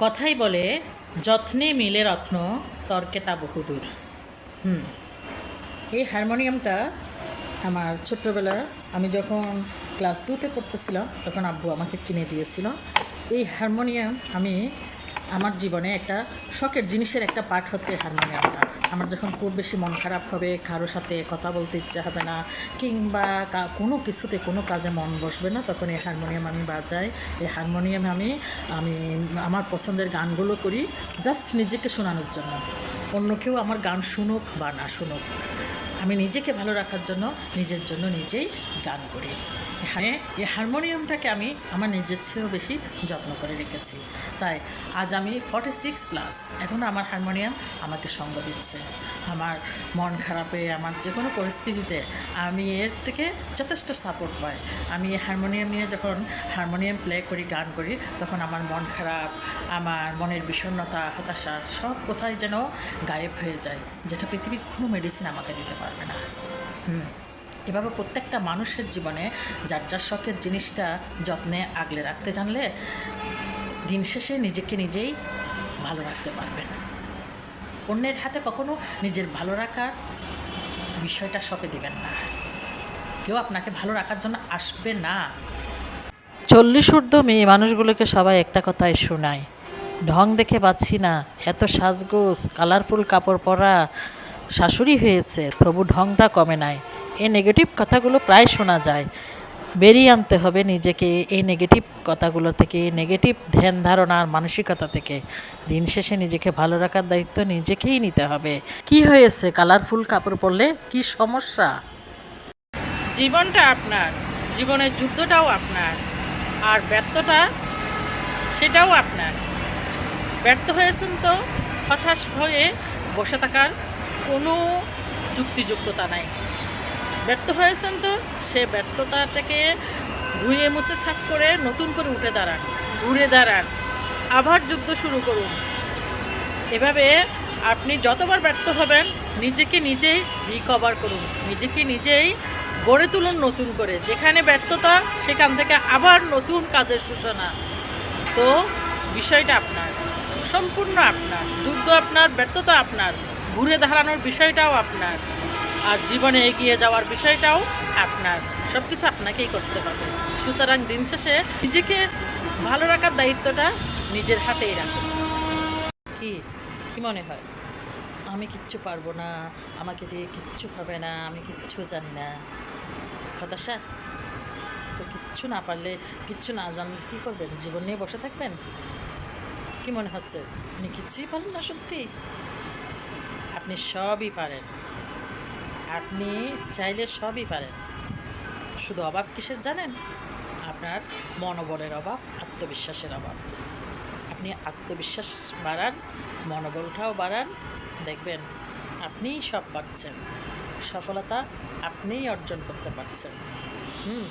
কথাই বলে, যত্নে মিলে রত্ন, তর্কে তা বহুদূর। হুম। এই হারমোনিয়ামটা আমার ছোট্টবেলা আমি যখন ক্লাস টুতে পড়তেছিলাম, তখন আব্বু আমাকে কিনে দিয়েছিল। এই হারমোনিয়াম আমি আমার জীবনে একটা শখের জিনিসের একটা পার্ট হচ্ছে হারমোনিয়ামটা। আমার যখন খুব বেশি মন খারাপ হবে কারোর সাথে কথা বলতে ইচ্ছা হবে না, কিংবা কোনো কিছুতে কোনো কাজে মন বসবে না, তখন এই হারমোনিয়াম আমি বাজাই। এই হারমোনিয়ামে আমি আমি আমার পছন্দের গানগুলো করি জাস্ট নিজেকে শোনানোর জন্য। অন্য কেউ আমার গান শুনুক বা না শুনুক। আমি নিজেকে ভালো রাখার জন্য নিজের জন্য নিজেই গান করি। হ্যাঁ এই হারমোনিয়ামটাকে আমি আমার নিজের চেয়েও বেশি যত্ন করে রেখেছি। তাই আজ আমি ফর্টি সিক্স প্লাস এখনও আমার হারমোনিয়াম আমাকে সঙ্গ দিচ্ছে। আমার মন খারাপে, আমার যে কোনো পরিস্থিতিতে আমি এর থেকে যথেষ্ট সাপোর্ট পাই। আমি এই হারমোনিয়াম নিয়ে যখন হারমোনিয়াম প্লে করি, গান করি, তখন আমার মন খারাপ, আমার মনের বিষণ্ণতা, হতাশা সব কোথায় যেন গায়েব হয়ে যায়, যেটা পৃথিবীর কোনো মেডিসিন আমাকে দিতে পারবে না। হুম। এভাবে প্রত্যেকটা মানুষের জীবনে যার যার শখের জিনিসটা যত্নে আগলে রাখতে জানলে দিন শেষে নিজেকে নিজেই ভালো রাখতে পারবেন অন্যের হাতে কখনো নিজের ভালো রাখার বিষয়টা সপে দিবেন না। কেউ আপনাকে ভালো রাখার জন্য আসবে না। চল্লিশ ঊর্ধ্ব মেয়ে মানুষগুলোকে সবাই একটা কথাই শোনায়, ঢং দেখে পাচ্ছি না, এত সাজগোজ কালারফুল কাপড় পরা শাশুড়ি হয়েছে, তবু ঢংটা কমে নাই। এই নেগেটিভ কথাগুলো প্রায় শোনা যায়। বেরিয়ে আনতে হবে নিজেকে এই নেগেটিভ কথাগুলো থেকে নেগেটিভ ধ্যান ধারণা আর মানসিকতা থেকে। দিন শেষে নিজেকে ভালো রাখার দায়িত্ব নিজেকেই নিতে হবে। কি হয়েছে? কালারফুল কাপড় পরলে কি সমস্যা? জীবনটা আপনার, জীবনের যুদ্ধটাও আপনার, আর ব্যর্থটা সেটাও আপনার। ব্যর্থ হয়েছেন তো, হতাশ হয়ে বসে থাকার কোনো যুক্তিযুক্ততা নাই। ব্যর্থ হয়েছেন তো, সে ব্যর্থতাটাকে ধুয়ে মুছে ছাপ করে নতুন করে উঠে দাঁড়ান ঘুরে দাঁড়ান, আবার যুদ্ধ শুরু করুন। এভাবে আপনি যতবার ব্যর্থ হবেন, নিজেকে নিজেই রিকভার করুন, নিজেকে নিজেই গড়ে তুলুন নতুন করে। যেখানে ব্যর্থতা, সেখান থেকে আবার নতুন কাজের সূচনা। তো, বিষয়টা আপনার, সম্পূর্ণ আপনার, যুদ্ধ আপনার, ব্যর্থতা আপনার। ঘুরে দাঁড়ানোর বিষয়টাও আপনার, আর জীবনে এগিয়ে যাওয়ার বিষয়টাও আপনার। সব কিছু আপনাকেই করতে হবে। সুতরাং দিন শেষে নিজেকে ভালো রাখার দায়িত্বটা নিজের হাতেই রাখুন। কি? কি মনে হয়? আমি কিচ্ছু পারব না, আমাকে দিয়ে কিচ্ছু হবে না, আমি কিচ্ছু জানি না। হতাশা? তো কিচ্ছু না পারলে, কিচ্ছু না জানলে কী করবেন? জীবন নিয়ে বসে থাকবেন? কি মনে হচ্ছে? আপনি কিচ্ছুই পারেন না সত্যি। আপনি সবই পারেন। আপনি চাইলে সবই পারেন। শুধু অভাব কিসের জানেন? আপনার মনোবলের অভাব, আত্মবিশ্বাসের অভাব। আপনি আত্মবিশ্বাস বাড়ান মনোবলটাও বাড়ান, দেখবেন আপনিই সব পাচ্ছেন। সফলতা আপনিই অর্জন করতে পারছেন। হুম।